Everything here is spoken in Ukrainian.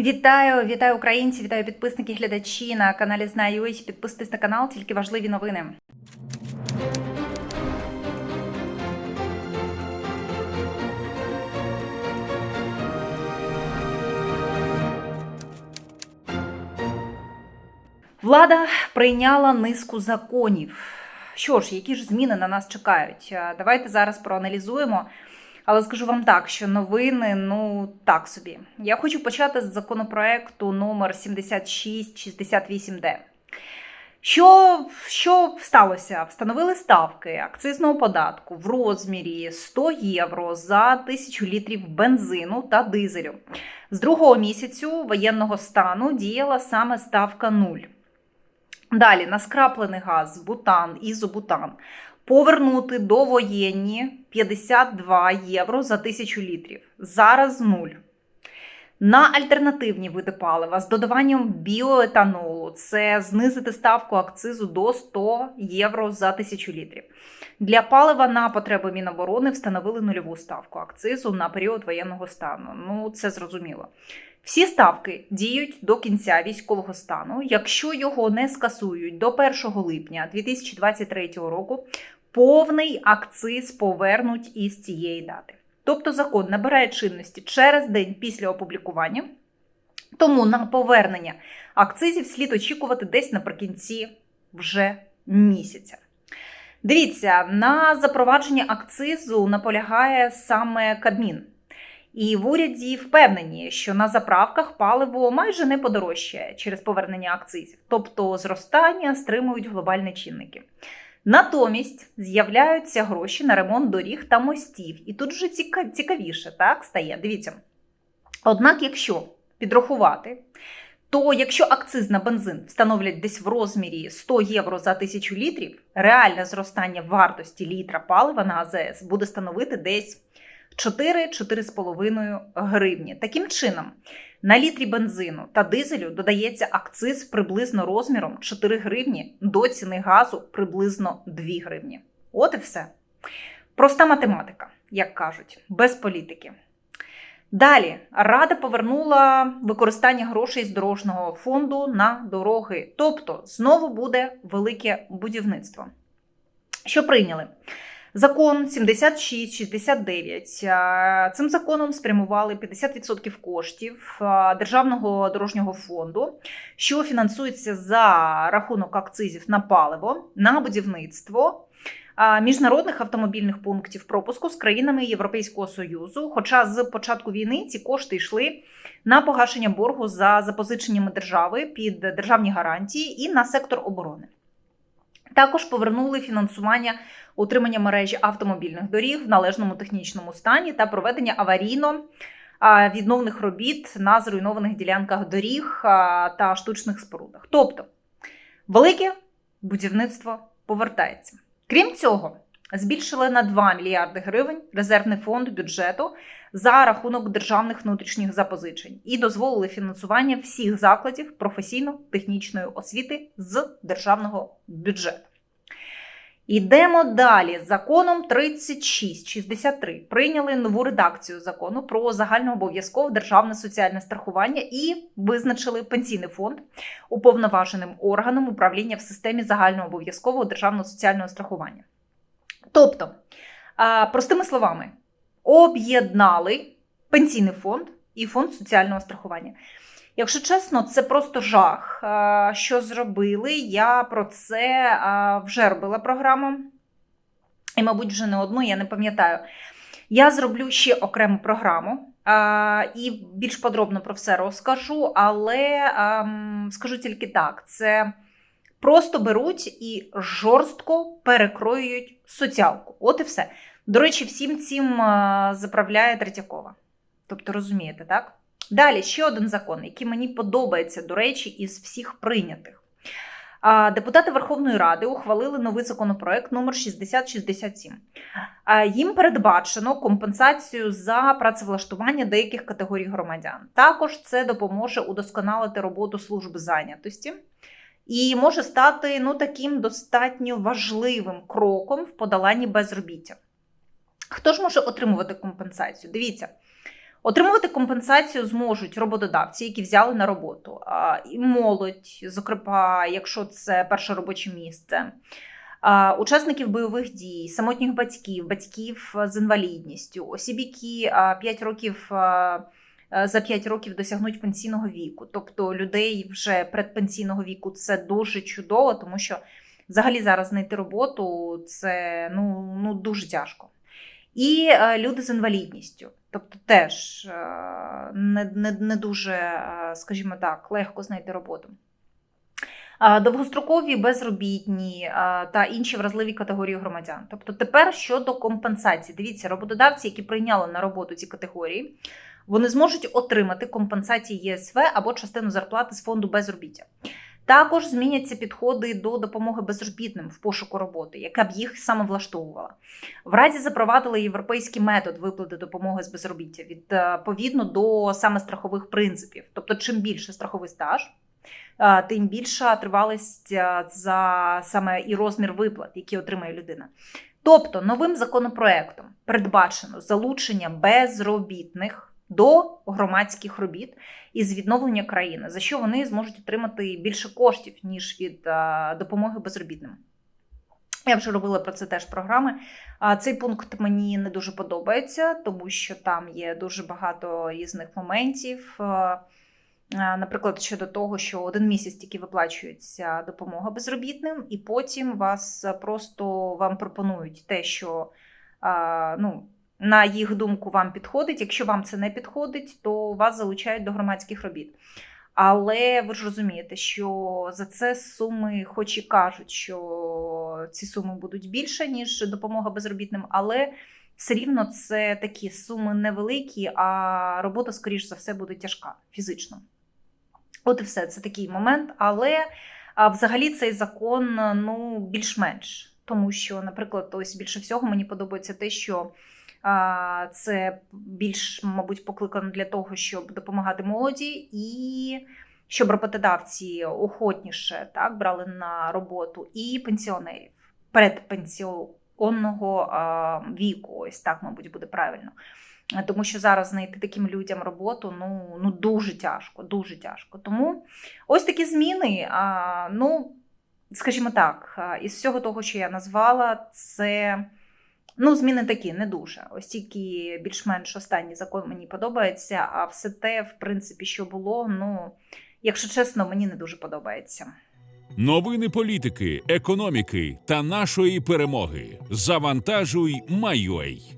Вітаю, вітаю українці, вітаю підписники, глядачі на каналі Знаю. Підписуйтесь на канал, тільки важливі новини. Влада прийняла низку законів. Що ж, які ж зміни на нас чекають? Давайте зараз проаналізуємо. Але скажу вам так, що новини ну так собі. Я хочу почати з законопроекту номер 7668Д. Що, що сталося? Встановили ставки акцизного податку в розмірі 100 євро за тисячу літрів бензину та дизелю. З другого місяцю воєнного стану діяла саме ставка 0. Далі на скраплений газ, бутан, ізобутан повернути довоєнні 52 євро за тисячу літрів. Зараз нуль. На альтернативні види палива з додаванням біоетанолу це знизити ставку акцизу до 100 євро за тисячу літрів. Для палива на потреби Міноборони встановили нульову ставку акцизу на період воєнного стану. Ну, це зрозуміло. Всі ставки діють до кінця військового стану. Якщо його не скасують до 1 липня 2023 року, повний акциз повернуть із цієї дати. Тобто закон набирає чинності через день після опублікування. Тому на повернення акцизів слід очікувати десь наприкінці вже місяця. Дивіться, на запровадження акцизу наполягає саме Кабмін. І в уряді впевнені, що на заправках паливо майже не подорожчає через повернення акцизів, тобто зростання стримують глобальні чинники. Натомість з'являються гроші на ремонт доріг та мостів. І тут вже ціка- цікавіше так стає. Дивіться. Однак, якщо підрахувати, то якщо акциз на бензин встановлять десь в розмірі 100 євро за тисячу літрів, реальне зростання вартості літра палива на АЗС буде становити десь 4-4,5 гривні. Таким чином, на літрі бензину та дизелю додається акциз приблизно розміром 4 гривні до ціни газу приблизно 2 гривні. От і все. Проста математика, як кажуть, без політики. Далі Рада повернула використання грошей з дорожнього фонду на дороги. Тобто знову буде велике будівництво. Що прийняли? Закон 7669. А, Цим законом спрямували 50% коштів Державного дорожнього фонду, що фінансується за рахунок акцизів на паливо, на будівництво міжнародних автомобільних пунктів пропуску з країнами Європейського Союзу. Хоча з початку війни ці кошти йшли на погашення боргу за запозиченнями держави під державні гарантії і на сектор оборони. Також повернули фінансування утримання мережі автомобільних доріг в належному технічному стані та проведення аварійно відновних робіт на зруйнованих ділянках доріг та штучних спорудах. Тобто велике будівництво повертається. Крім цього, збільшили на 2 мільярди гривень резервний фонд бюджету за рахунок державних внутрішніх запозичень і дозволили фінансування всіх закладів професійно-технічної освіти з державного бюджету. Йдемо далі. Законом 3663 прийняли нову редакцію закону про загальнообов'язкове державне соціальне страхування і визначили пенсійний фонд уповноваженим органом управління в системі загальнообов'язкового державного соціального страхування. Тобто, простими словами, об'єднали пенсійний фонд і фонд соціального страхування. Якщо чесно, це просто жах. Що зробили? Я про це вже робила програму. І, мабуть, вже не одну, я не пам'ятаю. Я зроблю ще окрему програму і більш подробно про все розкажу, але скажу тільки так: це просто беруть і жорстко перекроюють соціалку. От і все. До речі, всім цим заправляє Третьякова. Тобто, розумієте, так? Далі ще один закон, який мені подобається, до речі, із всіх прийнятих. Депутати Верховної Ради ухвалили новий законопроект номер 6067. А, Їм передбачено компенсацію за працевлаштування деяких категорій громадян. Також це допоможе удосконалити роботу служби зайнятості і може стати ну, таким достатньо важливим кроком в подоланні безробіття. Хто ж може отримувати компенсацію? Дивіться. Отримувати компенсацію зможуть роботодавці, які взяли на роботу, і молодь, зокрема, якщо це перше робоче місце, учасників бойових дій, самотніх батьків, батьків з інвалідністю, осіб, які 5 років. Е, За 5 років досягнуть пенсійного віку, тобто людей вже предпенсійного віку це дуже чудово, тому що взагалі зараз знайти роботу це ну, ну дуже тяжко. І е, люди з інвалідністю, тобто теж е, не, не, не дуже, скажімо так, легко знайти роботу. Довгострокові, безробітні та інші вразливі категорії громадян. Тобто, тепер щодо компенсації, дивіться, роботодавці, які прийняли на роботу ці категорії, вони зможуть отримати компенсації ЄСВ або частину зарплати з фонду безробіття. Також зміняться підходи до допомоги безробітним в пошуку роботи, яка б їх самовлаштовувала. В разі запровадили європейський метод виплати допомоги з безробіття відповідно до саме страхових принципів. Тобто, чим більше страховий стаж, тим більша тривалість за саме і розмір виплат, які отримає людина. Тобто, новим законопроектом передбачено залучення безробітних до громадських робіт із відновлення країни, за що вони зможуть отримати більше коштів ніж від допомоги безробітним. Я вже робила про це теж програми. А цей пункт мені не дуже подобається, тому що там є дуже багато різних моментів. Е, е, Наприклад, щодо того, що один місяць тільки виплачується допомога безробітним, і потім вас просто вам пропонують те, що ну, на їх думку вам підходить. Якщо вам це не підходить, то вас залучають до громадських робіт. Але ви ж розумієте, що за це суми, хоч і кажуть, що ці суми будуть більше, ніж допомога безробітним, але все рівно це такі суми невеликі, а робота, скоріш за все, буде тяжка фізично. От і все, це такий момент. Але взагалі цей закон ну, більш-менш. Тому що, наприклад, ось більше всього мені подобається те, що це більш, мабуть, покликано для того, щоб допомагати молоді, і щоб роботодавці охотніше так, брали на роботу і пенсіонерів предпенсіонного а, віку. Ось так, мабуть, буде правильно. Тому що зараз знайти таким людям роботу ну, ну дуже тяжко, дуже тяжко. Тому ось такі зміни. А, ну, скажімо так, із всього того, що я назвала, це. Ну, зміни такі, не дуже. Ось тільки більш-менш останній закон мені подобається, а все те, в принципі, що було, ну, якщо чесно, мені не дуже подобається. Новини політики, економіки та нашої перемоги. Завантажуй, Майой.